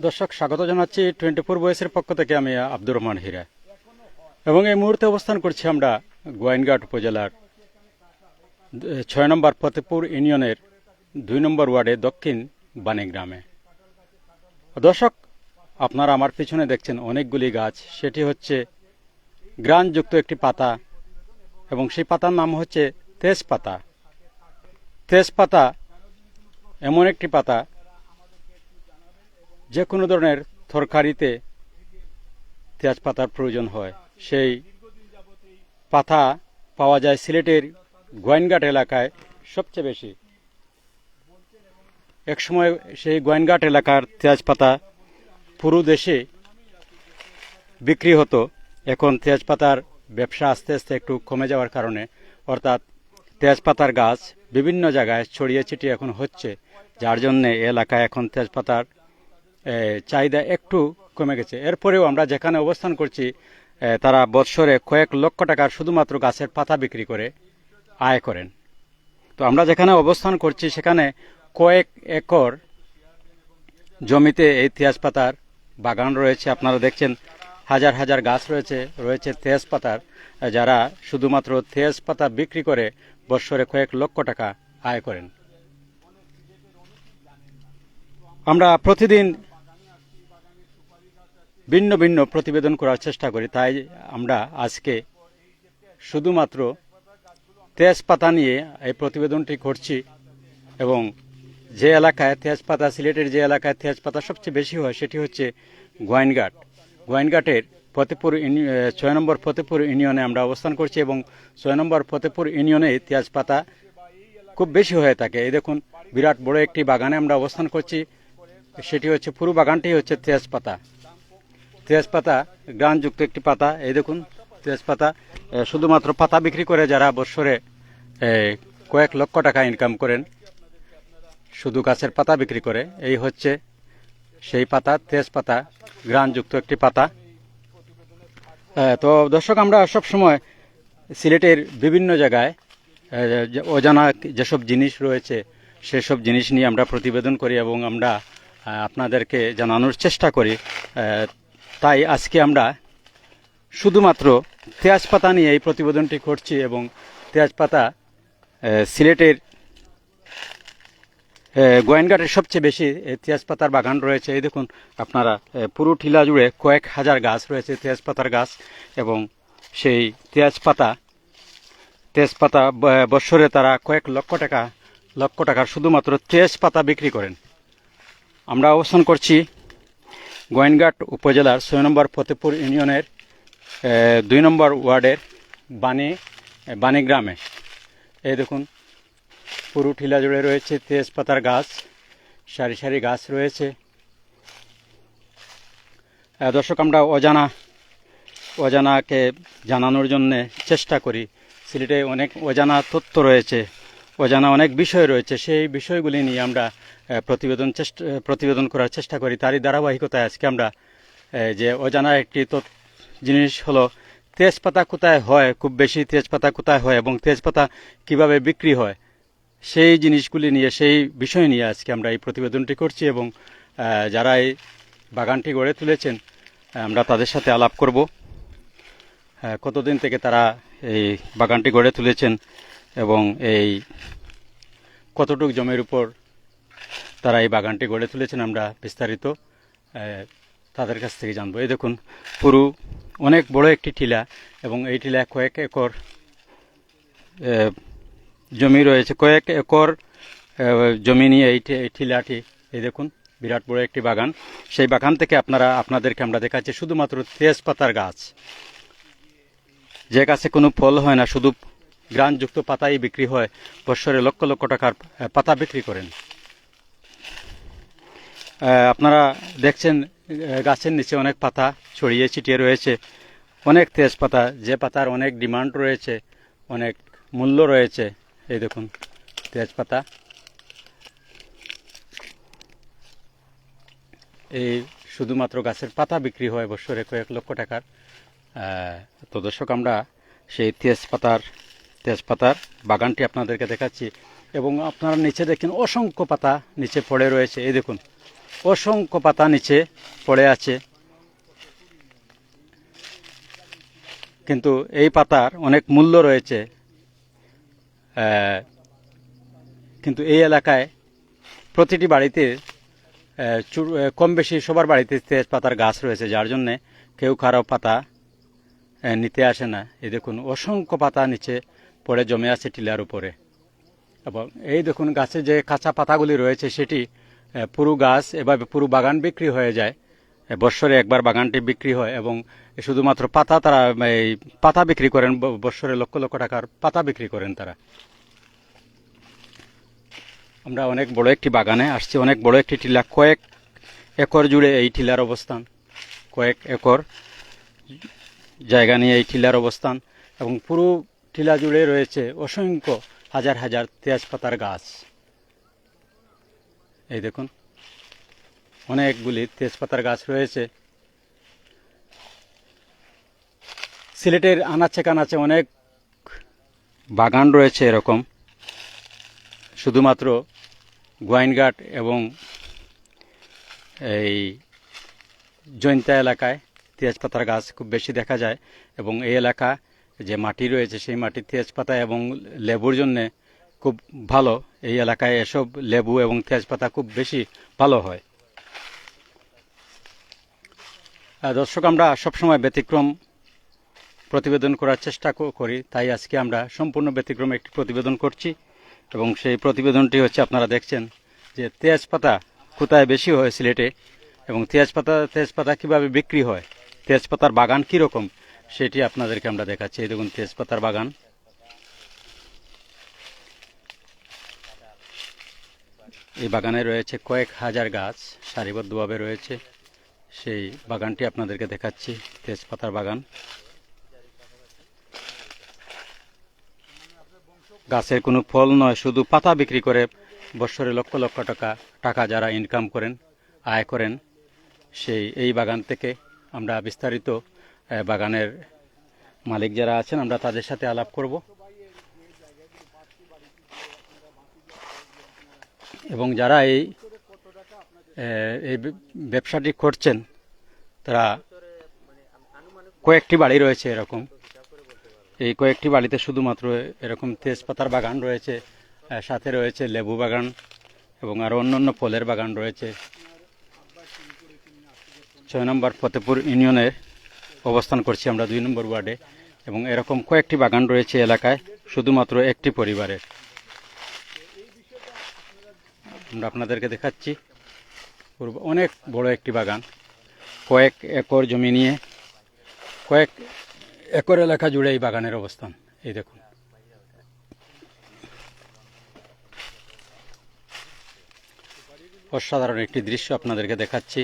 দর্শক, স্বাগত জানাচ্ছি টোয়েন্টি ফোর বয়সের পক্ষ থেকে আমি আব্দুর রহমান হীরা। এবং এই মুহূর্তে অবস্থান করছি আমরা গোয়াইনঘাট উপজেলার ছয় নম্বর ফতেপুর ইউনিয়নের দুই নম্বর ওয়ার্ডে দক্ষিণ বাণী গ্রামে। দর্শক, আপনারা আমার পিছনে দেখছেন অনেকগুলি গাছ। সেটি হচ্ছে গ্রানযুক্ত একটি পাতা এবং সেই পাতার নাম হচ্ছে তেজপাতা। তেজপাতা এমন একটি পাতা যে কোনো ধরনের তরকারিতে তেজপাতার প্রয়োজন হয়। সেই পাতা পাওয়া যায় সিলেটের গোয়াইনঘাট এলাকায় সবচেয়ে বেশি। একসময় সেই গোয়াইনঘাট এলাকার তেজপাতা পুরো দেশে বিক্রি হতো। এখন তেজপাতার ব্যবসা আস্তে আস্তে একটু কমে যাওয়ার কারণে অর্থাৎ তেজপাতার গাছ বিভিন্ন জায়গায় ছড়িয়ে ছিটিয়ে এখন হচ্ছে। যার জন্যে এলাকায় এখন তেজপাতার চাহিদা একটু কমে গেছে। এরপরেও আমরা যেখানে অবস্থান করছি তারা বৎসরে কয়েক লক্ষ টাকার শুধুমাত্র গাছের পাতা বিক্রি করে আয় করেন। তো আমরা যেখানে অবস্থান করছি, সেখানে কয়েক একর জমিতে এই তেজপাতার বাগান রয়েছে। আপনারা দেখছেন হাজার হাজার গাছ রয়েছে রয়েছে তেজপাতার যারা শুধুমাত্র তেজপাতা বিক্রি করে বৎসরে কয়েক লক্ষ টাকা আয় করেন। আমরা প্রতিদিন ভিন্ন ভিন্ন প্রতিবেদন করার চেষ্টা করি, তাই আমরা আজকে শুধুমাত্র তেজপাতা নিয়ে এই প্রতিবেদনটি করছি এবং যে এলাকায় তেজপাতা, সিলেটের যে এলাকায় তেজপাতা সবচেয়ে বেশি হয় সেটি হচ্ছে গোয়াইনঘাট। গোয়াইনঘাটের ফতেপুর ছয় নম্বর ফতেপুর ইউনিয়নে আমরা অবস্থান করছি এবং ছয় নম্বর ফতেপুর ইউনিয়নে তেজপাতা খুব বেশি হয়ে থাকে। এই দেখুন, বিরাট বড় একটি বাগানে আমরা অবস্থান করছি। সেটি হচ্ছে, পুরো বাগানটি হচ্ছে তেজপাতা। তেজপাতা গ্রানযুক্ত একটি পাতা, এই দেখুন, তেজপাতা শুধুমাত্র পাতা বিক্রি করে যারা বৎসরে কয়েক লক্ষ টাকা ইনকাম করেন, শুধু গাছের পাতা বিক্রি করে, এই হচ্ছে সেই পাতা, তেজপাতা গ্রানযুক্ত একটি পাতা। তো দর্শক, আমরা সব সময় সিলেটের বিভিন্ন জায়গায় অজানা যেসব জিনিস রয়েছে, সেসব জিনিস নিয়ে আমরা প্রতিবেদন করি এবং আমরা আপনাদেরকে জানানোর চেষ্টা করি তাই আজকে আমরা শুধুমাত্র তেজপাতা নিয়ে এই প্রতিবেদনটি করছি এবং তেজপাতা সিলেটের গোয়েনঘাটের সবচেয়ে বেশি তেজপাতার বাগান রয়েছে। এই দেখুন, আপনারা পুরো টিলা জুড়ে কয়েক হাজার গাছ রয়েছে তেজপাতার গাছ এবং সেই তেজপাতা তেজপাতা বৎসরে তারা কয়েক লক্ষ টাকা, লক্ষ টাকার শুধুমাত্র তেজপাতা বিক্রি করেন। আমরা অবস্থান করছি গোয়েনঘাট উপজেলার ছয় নম্বর ফতেপুর ইউনিয়নের দুই নম্বর ওয়ার্ডের বাণী বাণী গ্রামে। এই দেখুন, পুরো টিলা জুড়ে রয়েছে তেজপাতার গাছ, সারি সারি গাছ রয়েছে। দর্শক, আমরা অজানা, অজানাকে জানানোর জন্যে চেষ্টা করি। সিলেটে অনেক অজানা তথ্য রয়েছে। অজানা অনেক বিষয় রয়েছে, সেই বিষয়গুলি নিয়ে আমরা প্রতিবেদন চেষ্টা, প্রতিবেদন করার চেষ্টা করি। তারই ধারাবাহিকতায় আজকে আমরা যে অজানা একটি জিনিস হলো, তেজপাতা কোথায় হয়, খুব বেশি তেজপাতা কোথায় হয় এবং তেজপাতা কীভাবে বিক্রি হয়, সেই জিনিসগুলি নিয়ে, সেই বিষয় নিয়ে আজকে আমরা এই প্রতিবেদনটি করছি এবং যারা এই বাগানটি গড়ে তুলেছেন, আমরা তাদের সাথে আলাপ করব। কতদিন থেকে তারা এই বাগানটি গড়ে তুলেছেন এবং এই কতটুকু জমির উপর তারা এই বাগানটি গড়ে তুলেছেন আমরা বিস্তারিত তাদের কাছ থেকে জানব। এই দেখুন, পুরো অনেক বড় একটি টিলা এবং এই টিলা কয়েক একর জমি রয়েছে। কয়েক একর জমি নিয়ে এই টিলাটি, এই দেখুন, বিরাট বড় একটি বাগান। সেই বাগান থেকে আপনারা, আপনাদেরকে আমরা দেখাচ্ছি শুধুমাত্র তেজপাতার গাছ। যে গাছে কোনো ফল হয় না, শুধু গ্রানযুক্ত পাতাই বিক্রি হয়। বৎসরে লক্ষ লক্ষ টাকার পাতা বিক্রি করেন। আপনারা দেখছেন গাছের নিচে অনেক পাতা ছড়িয়ে ছিটিয়ে রয়েছে। অনেক তেজপাতা, যে পাতার অনেক ডিমান্ড রয়েছে, অনেক মূল্য রয়েছে। এই দেখুন, তেজপাতা। এই শুধুমাত্র গাছের পাতা বিক্রি হয় বছরে কয়েক লক্ষ টাকার। তো দর্শক, আমরা সেই তেজপাতার তেজপাতার বাগানটি আপনাদেরকে দেখাচ্ছি। এবং আপনারা নিচে দেখেন অসংখ্য পাতা নিচে পড়ে রয়েছে। এই দেখুন, অসংখ্য পাতা নিচে পড়ে আছে। কিন্তু এই পাতার অনেক মূল্য রয়েছে। কিন্তু এই এলাকায় প্রতিটি বাড়িতে কম বেশি সবার বাড়িতে তেজপাতার গাছ রয়েছে, যার জন্যে কেউ কারও পাতা নিতে আসে না। এই দেখুন, অসংখ্য পাতা নিচে পড়ে জমে আছে টিলার উপরে। এবং এই দেখুন গাছে যে কাঁচা পাতাগুলি রয়েছে, সেটি পুরো গাছ এভাবে পুরো বাগান বিক্রি হয়ে যায়। বৎসরে একবার বাগানটি বিক্রি হয় এবং শুধুমাত্র পাতা তারা এই পাতা বিক্রি করেন বৎসরে লক্ষ লক্ষ টাকার পাতা বিক্রি করেন তারা। আমরা অনেক বড় একটি বাগানে আসছি, অনেক বড় একটি টিলা, কয়েক একর জুড়ে এই টিলার অবস্থান, কয়েক একর জায়গা নিয়ে এই টিলার অবস্থান। এবং পুরো টিলা জুড়ে রয়েছে অসংখ্য হাজার হাজার তেজপাতার গাছ। এই দেখুন, অনেকগুলি তেজপাতার গাছ রয়েছে। সিলেটের আনাচে কানাচে অনেক বাগান রয়েছে এরকম। শুধুমাত্র গোয়াইনঘাট এবং এই জৈন্তা এলাকায় তেজপাতার গাছ খুব বেশি দেখা যায় এবং এই এলাকা যে মাটি রয়েছে সেই মাটির তেজপাতা এবং লেবুর জন্যে খুব ভালো। এই এলাকায় এসব লেবু এবং তেজপাতা খুব বেশি ভালো হয়। দর্শক, আমরা সবসময় ব্যতিক্রম প্রতিবেদন করার চেষ্টা করি, তাই আজকে আমরা সম্পূর্ণ ব্যতিক্রম একটি প্রতিবেদন করছি এবং সেই প্রতিবেদনটি হচ্ছে আপনারা দেখছেন যে তেজপাতা কোথায় বেশি হয় সিলেটে এবং তেজপাতা তেজপাতা কীভাবে বিক্রি হয়, তেজপাতার বাগান কীরকম? সেটি আপনাদেরকে আমরা দেখাচ্ছি। এই দেখুন, তেজপাতার বাগান। এই বাগানে রয়েছে কয়েক হাজার গাছ সারিবদ্ধভাবে রয়েছে। সেই বাগানটি আপনাদেরকে দেখাচ্ছি, তেজপাতার বাগান। গাছের কোনো ফল নয়, শুধু পাতা বিক্রি করে বছরে লক্ষ লক্ষ টাকা টাকা যারা ইনকাম করেন, আয় করেন, সেই, এই বাগান থেকে আমরা বিস্তারিত বাগানের মালিক যারা আছেন, আমরা তাদের সাথে আলাপ করব। এবং যারা এই এই ব্যবসাটি করছেন, তারা কয়েকটি বাড়ি রয়েছে এরকম। এই কয়েকটি বাড়িতে শুধুমাত্র এরকম তেজপাতার বাগান রয়েছে সাথে রয়েছে লেবু বাগান এবং আরও অন্যান্য ফলের বাগান রয়েছে। ছয় নম্বর ফতেপুর ইউনিয়নের অবস্থান করছি আমরা দুই নম্বর ওয়ার্ডে এবং এরকম কয়েকটি বাগান রয়েছে এলাকায়, শুধুমাত্র একটি পরিবারের। আমরা আপনাদেরকে দেখাচ্ছি অনেক বড় একটি বাগান। কয়েক একর জমি নিয়ে কয়েক একর এলাকা জুড়ে এই বাগানের অবস্থান, এই দেখুন। অসাধারণ একটি দৃশ্য আপনাদেরকে দেখাচ্ছি।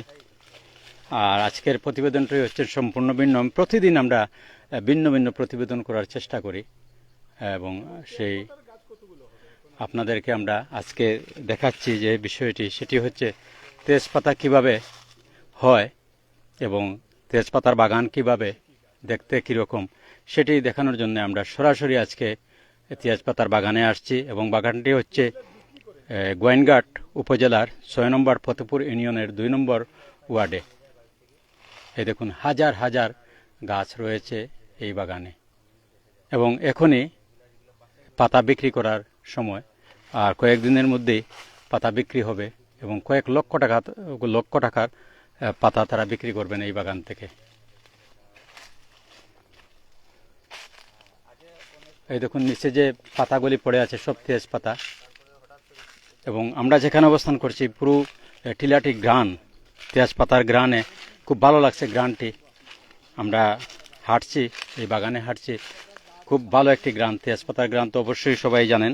আর আজকের প্রতিবেদনটি হচ্ছে সম্পূর্ণ ভিন্ন। প্রতিদিন আমরা ভিন্ন ভিন্ন প্রতিবেদন করার চেষ্টা করি, এবং সেই আপনাদেরকে আমরা আজকে দেখাচ্ছি যে বিষয়টি। সেটি হচ্ছে তেজপাতা কীভাবে হয় এবং তেজপাতার বাগান কীভাবে দেখতে কীরকম, সেটি দেখানোর জন্য আমরা সরাসরি আজকে তেজপাতার বাগানে আসছি, এবং বাগানটি হচ্ছে গোয়েনঘাট উপজেলার ছয় নম্বর ফতেপুর ইউনিয়নের দুই নম্বর ওয়ার্ডে। এই দেখুন, হাজার হাজার গাছ রয়েছে এই বাগানে। এবং এখনই পাতা বিক্রি করার সময়, আর কয়েকদিনের মধ্যেই পাতা বিক্রি হবে এবং কয়েক লক্ষ টাকা, লক্ষ টাকার পাতা তারা বিক্রি করবেন এই বাগান থেকে। এই দেখুন, নিচে যে পাতাগুলি পড়ে আছে, সব তেজ পাতা। এবং আমরা যেখানে অবস্থান করছি, পুরো টিলাটি গ্রান তেজপাতার গ্রানে খুব ভালো লাগছে গ্রানটি আমরা হাঁটছি, এই বাগানে হাঁটছি। খুব ভালো একটি গ্রান তেজপাতার গ্রান তো অবশ্যই সবাই জানেন।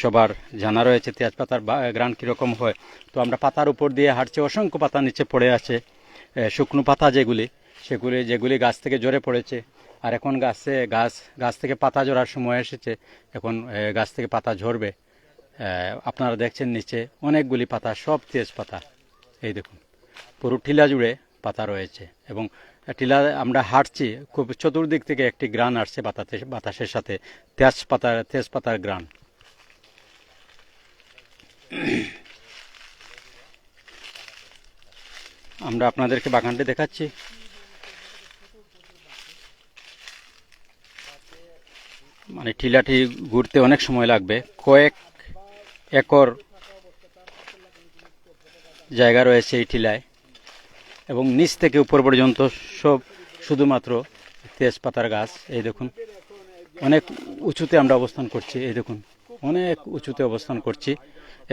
সবার জানা রয়েছে তেজপাতার গ্রান কীরকম হয়। তো আমরা পাতার উপর দিয়ে হাঁটছি, অসংখ্য পাতা নিচে পড়ে আছে। শুকনো পাতা যেগুলি, সেগুলি, যেগুলি গাছ থেকে ঝরে পড়েছে। আর এখন গাছে গাছ গাছ থেকে পাতা ঝরার সময় এসেছে। এখন গাছ থেকে পাতা ঝরবে। আপনারা দেখছেন নিচে অনেকগুলি পাতা, সব তেজপাতা। এই দেখুন। পুরো টিলা জুড়ে পাতা রয়েছে এবং টিলা আমরা হাঁটছি, খুব চতুর্দিক থেকে একটি গ্রান আসছে বাতাতে, বাতাসের সাথে তেজপাতার তেজপাতার গ্রান। আমরা আপনাদেরকে বাগানটি দেখাচ্ছি। মানে টিলাটি ঘুরতে অনেক সময় লাগবে। কয়েক একর জায়গা রয়েছে এই টিলায়। এবং নিচ থেকে উপর পর্যন্ত সব শুধুমাত্র তেজপাতার গাছ, এই দেখুন। অনেক উঁচুতে আমরা অবস্থান করছি, এই দেখুন। অনেক উঁচুতে অবস্থান করছি।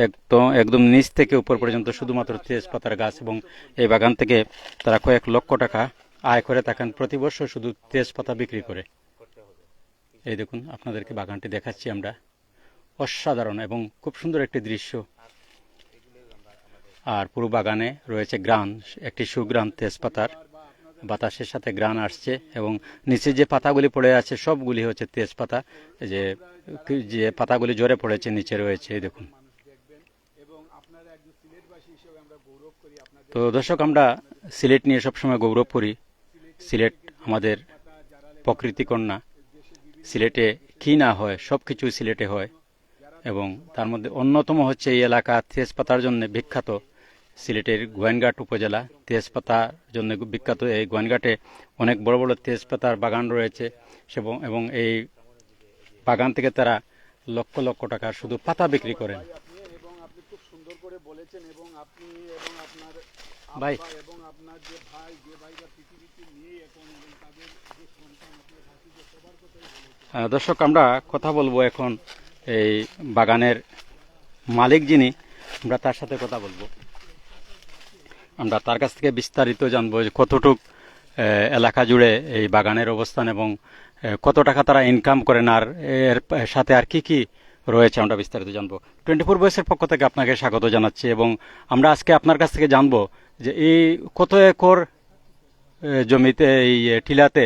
একদম একদম নিচ থেকে উপর পর্যন্ত শুধুমাত্র তেজপাতার গাছ এবং এই বাগান থেকে তারা কয়েক লক্ষ টাকা আয় করে থাকেন, প্রতি বছর শুধু তেজপাতা বিক্রি করে। এই দেখুন, আপনাদেরকে বাগানটি দেখাচ্ছি আমরা। অসাধারণ এবং খুব সুন্দর একটি দৃশ্য। আর পুরো বাগানে রয়েছে গ্রান, একটি সুগ্রান তেজপাতার বাতাসের সাথে গ্রান আসছে এবং নিচে যে পাতাগুলি পড়ে আছে সবগুলি হচ্ছে তেজপাতা। যে যে পাতাগুলি জোরে পড়েছে, নিচে রয়েছে দেখুন। তো দর্শক, আমরা সিলেট নিয়ে সবসময় গৌরব করি। সিলেট আমাদের প্রকৃতি কন্যা। সিলেটে কি না হয় সব কিছু সিলেটে হয়। এবং তার মধ্যে অন্যতম হচ্ছে এই এলাকা তেজপাতার জন্য বিখ্যাত সিলেটের গোয়েনঘাট উপজেলা। তেজপাতার জন্য বিখ্যাত এই গোয়েনঘাটে অনেক বড় বড় তেজপাতার বাগান রয়েছে এবং এই বাগান থেকে তারা লক্ষ লক্ষ টাকার শুধু পাতা বিক্রি করেন। ভাই। দর্শক, আমরা কথা বলব এখন এই বাগানের মালিক যিনি, আমরা তার সাথে কথা বলব। আমরা তার কাছ থেকে বিস্তারিত জানব যে কতটুক এলাকা জুড়ে এই বাগানের অবস্থান এবং কত টাকা তারা ইনকাম করেন আর এর সাথে আর কি কি রয়েছে আমরা বিস্তারিত জানব। টোয়েন্টি ফোর বয়সের পক্ষ থেকে আপনাকে স্বাগত জানাচ্ছি এবং আমরা আজকে আপনার কাছ থেকে জানব যে এই কত একর জমিতে, এই টিলাতে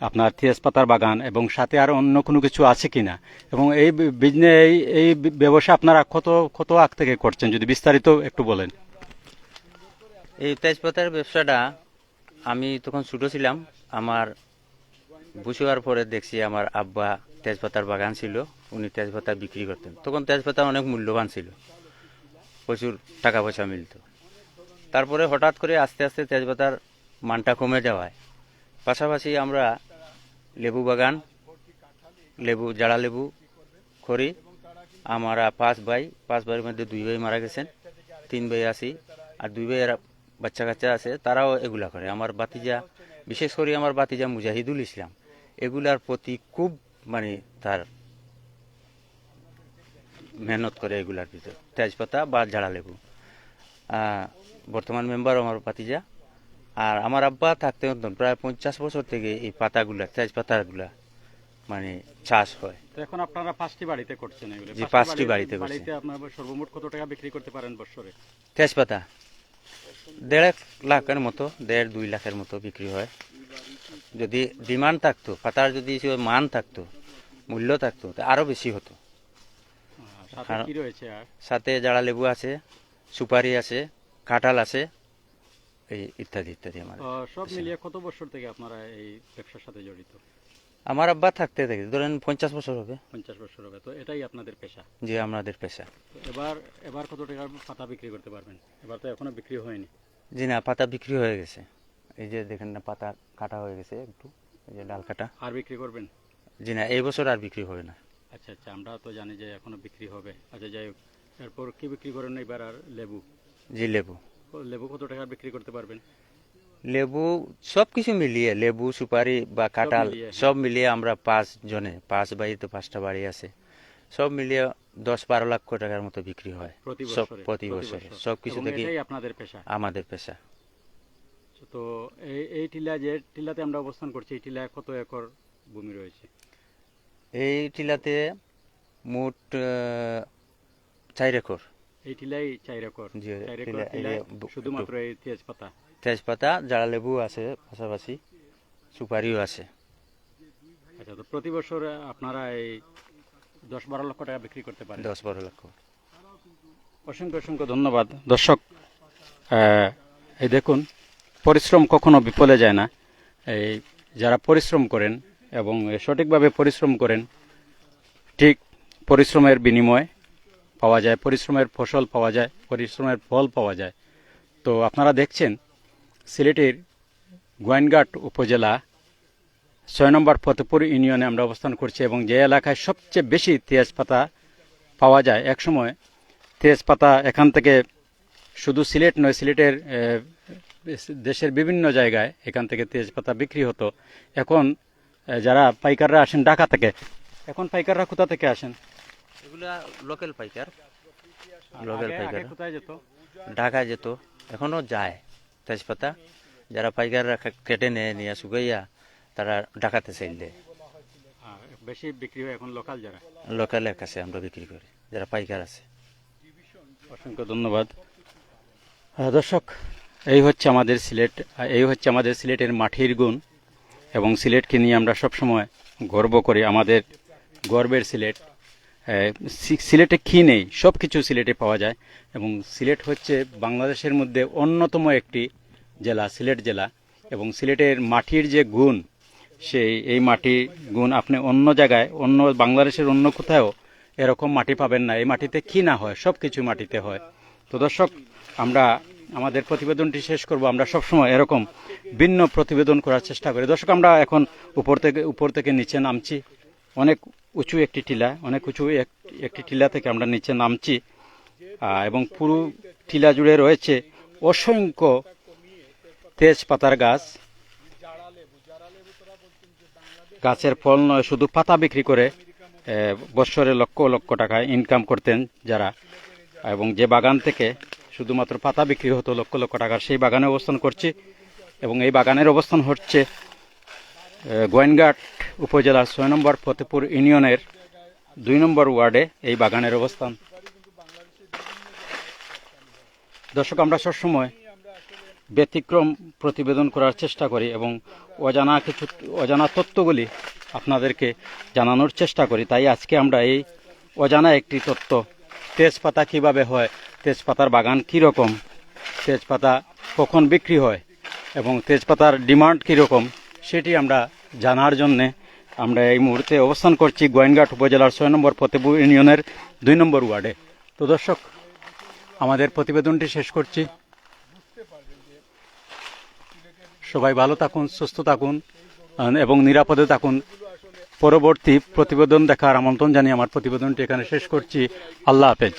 আপনার তেজপাতার বাগান এবং সাথে আর অন্য কোনো কিছু আছে কিনা? এবং এই বিজনে, এই এই ব্যবসা আপনারা কত কত আগ থেকে করছেন? যদি বিস্তারিত একটু বলেন। এই তেজপাতার ব্যবসাটা আমি তখন ছোটো ছিলাম। আমার বুঝার পরে দেখছি আমার আব্বা তেজপাতার বাগান ছিল, উনি তেজপাতা বিক্রি করতেন। তখন তেজপাতা অনেক মূল্যবান ছিল। প্রচুর টাকা পয়সা মিলত। তারপরে হঠাৎ করে আস্তে আস্তে তেজপাতার মানটা কমে যাওয়ায়। পাশাপাশি আমরা লেবু বাগান, লেবু, জাড়া লেবু করি আমরা পাঁচ ভাই, পাঁচ ভাইয়ের মধ্যে দুই ভাই মারা গেছেন, তিন ভাই আছি, আর দুই ভাইয়ের বাচ্চা কাচ্চা আছে, তারাও এগুলা করে। আমার বাতিজা বিশেষ করে আমার বাতিজা মুজাহিদুল ইসলাম, এগুলার প্রতি খুব মানে তার মেহনত করে এগুলার ভিতর। তেজপাতা বা ঝাড়া লেবু। বর্তমান মেম্বার আমার বাতিজা আর আমার আব্বা থাকতে হতেন প্রায় পঞ্চাশ বছর থেকে এই পাতাগুলা তেজপাতাগুলা মানে চাষ হয়। এখন আপনারা পাঁচটি বাড়িতে করছেন এগুলো। জি, পাঁচটি বাড়িতে। বাড়িতে আপনারা সর্বমোট কত টাকা বিক্রি করতে পারেন বছরে তেজপাতা দেড় লাখের মতো দেড় দুই লাখের মতো বিক্রি হয়। যদি ডিমান্ড থাকতো পাতার যদি মান থাকতো মূল্য থাকতো তা আরও বেশি হতো। আর সাথে জাড়া লেবু আছে সুপারি আছে কাঁঠাল আছে এই ইত্যাদি ইত্যাদি আমার। সব মিলিয়ে কত বছর থেকে আপনারা এই ব্যবসার সাথে জড়িত? আমার আব্বা থাকতে থাকে ধরেন পঞ্চাশ বছর হবে। পঞ্চাশ বছর হবে তো এটাই আপনাদের পেশা? যে আমাদের পেশা। এবার এবার কত টাকার পাতা বিক্রি করতে পারবেন? এবার তো এখনও বিক্রি হয়নি। জি না পাতা বিক্রি হয়ে গেছে। এই যে দেখেন না পাতা কাটা হয়ে গেছে একটু এই যে ডাল কাটা। আর বিক্রি করবেন? জি না এই বছর আর বিক্রি হবে না। আচ্ছা আচ্ছা আমরা তো জানি যে এখনও বিক্রি হবে। আচ্ছা যাই হোক এরপর কি বিক্রি করেন এবার আর লেবু? জি লেবু। লেবু কত টাকা বিক্রি করতে পারবেন? লেবু সব কিছু মিলিয়ে লেবু সুপারি বা কাঁঠাল হ্যাঁ। সব মিলিয়ে আমরা পাঁচ জনে পাঁচ বাড়ি তো পাঁচটা বাড়ি আছে সব মিলিয়ে দশ বারো লক্ষ টাকার মতো বিক্রি হয়। প্রতি সব প্রতি বছরে। সব কিছু থেকে আপনাদের পেশা? আমাদের পেশা। তো এই এই টিলা যে টিলাতে আমরা অবস্থান করছি এই টিলায় কত একর ভূমি রয়েছে? এই টিলাতে মোট চার একর। এই টিলাই চার একর চার একর শুধুমাত্র এই তেজপাতা। তেজপাতা জাড়া লেবু আছে পাশাপাশি সুপারিও আছে। আচ্ছা তো প্রতি বছর আপনারা এই দশ বারো লক্ষ টাকা বিক্রি করতে পারেন। দশ বারো লক্ষ। অসংখ্য অসংখ্য ধন্যবাদ। দর্শক এই দেখুন পরিশ্রম কখনো বিফলে যায় না। এই যারা পরিশ্রম করেন এবং সঠিকভাবে পরিশ্রম করেন ঠিক পরিশ্রমের বিনিময় পাওয়া যায়, পরিশ্রমের ফসল পাওয়া যায়, পরিশ্রমের ফল পাওয়া যায়। তো আপনারা দেখছেন, সিলেটের গোয়েনঘাট উপজেলা ছয় নম্বর ফতেপুর ইউনিয়নে আমরা অবস্থান করছি এবং যে এলাকায় সবচেয়ে বেশি তেজপাতা পাওয়া যায় একসময়, তেজপাতা এখান থেকে শুধু সিলেট নয়, সিলেটের দেশের বিভিন্ন জায়গায় এখান থেকে তেজপাতা বিক্রি হতো। এখন যারা পাইকাররা আসেন ঢাকা থেকে, এখন পাইকাররা কোথা থেকে আসেন? এগুলা লোকাল পাইকার। লোকাল পাইকার। কোথায় যেত? ঢাকা যেত এখনও যায় তেজপাতা। যারা পাইকাররা কেটে নেয় নিয়ে শুকাইয়া তারা ঢাকাতে চাইল দেয়। আর বেশি বিক্রি হয় এখন লোকাল যারা? লোকালের কাছে আমরা বিক্রি করি যারা পাইকার আছে। অসংখ্য ধন্যবাদ। দর্শক এই হচ্ছে আমাদের সিলেট এই হচ্ছে আমাদের সিলেটের মাটির গুণ এবং সিলেটকে নিয়ে আমরা সবসময় গর্ব করি। আমাদের গর্বের সিলেট। সিলেটে কি নেই? সব কিছু সিলেটে পাওয়া যায়। এবং সিলেট হচ্ছে বাংলাদেশের মধ্যে অন্যতম একটি জেলা, সিলেট জেলা। এবং সিলেটের মাটির যে গুণ, সেই, এই মাটির গুণ আপনি অন্য জায়গায়, অন্য বাংলাদেশের অন্য কোথাও এরকম মাটি পাবেন না। এই মাটিতে কি না হয়? সব কিছু মাটিতে হয়। তো দর্শক, আমরা, আমাদের প্রতিবেদনটি শেষ করব। আমরা সবসময় এরকম ভিন্ন প্রতিবেদন করার চেষ্টা করি। দর্শক, আমরা এখন উপর থেকে উপর থেকে নিচে নামছি। অনেক উঁচু একটি টিলা, অনেক উঁচু এক- একটি টিলা থেকে আমরা নিচে নামছি এবং পুরো টিলা জুড়ে রয়েছে অসংখ্য তেজপাতার গাছ। গাছের ফল নয়, শুধু পাতা বিক্রি করে বৎসরে লক্ষ লক্ষ টাকা ইনকাম করতেন যারা। এবং যে বাগান থেকে শুধুমাত্র পাতা বিক্রি হতো, লক্ষ লক্ষ টাকার সেই বাগানে অবস্থান করছি, এবং এই বাগানের অবস্থান হচ্ছে গোয়েনঘাট উপজেলার ছয় নম্বর ফতেপুর ইউনিয়নের দুই নম্বর ওয়ার্ডে এই বাগানের অবস্থান। দর্শক, আমরা সবসময় ব্যতিক্রম প্রতিবেদন করার চেষ্টা করি এবং অজানা কিছু, অজানা তথ্যগুলি আপনাদেরকে জানানোর চেষ্টা করি। তাই আজকে আমরা এই অজানা একটি তথ্য, তেজপাতা কীভাবে হয়, তেজপাতার বাগান কীরকম, তেজপাতা কখন বিক্রি হয় এবং তেজপাতার ডিমান্ড কীরকম সেটি আমরা জানার জন্যে আমরা এই মুহূর্তে অবস্থান করছি গোয়েনঘাট উপজেলার ছয় নম্বর ফতেপুর ইউনিয়নের দুই নম্বর ওয়ার্ডে। তো দর্শক, আমাদের প্রতিবেদনটি শেষ করছি। সবাই ভালো থাকুন, সুস্থ থাকুন এবং নিরাপদে থাকুন। পরবর্তী প্রতিবেদন দেখার আমন্ত্রণ জানিয়ে আমার প্রতিবেদনটি এখানে শেষ করছি। আল্লাহ হাফেজ।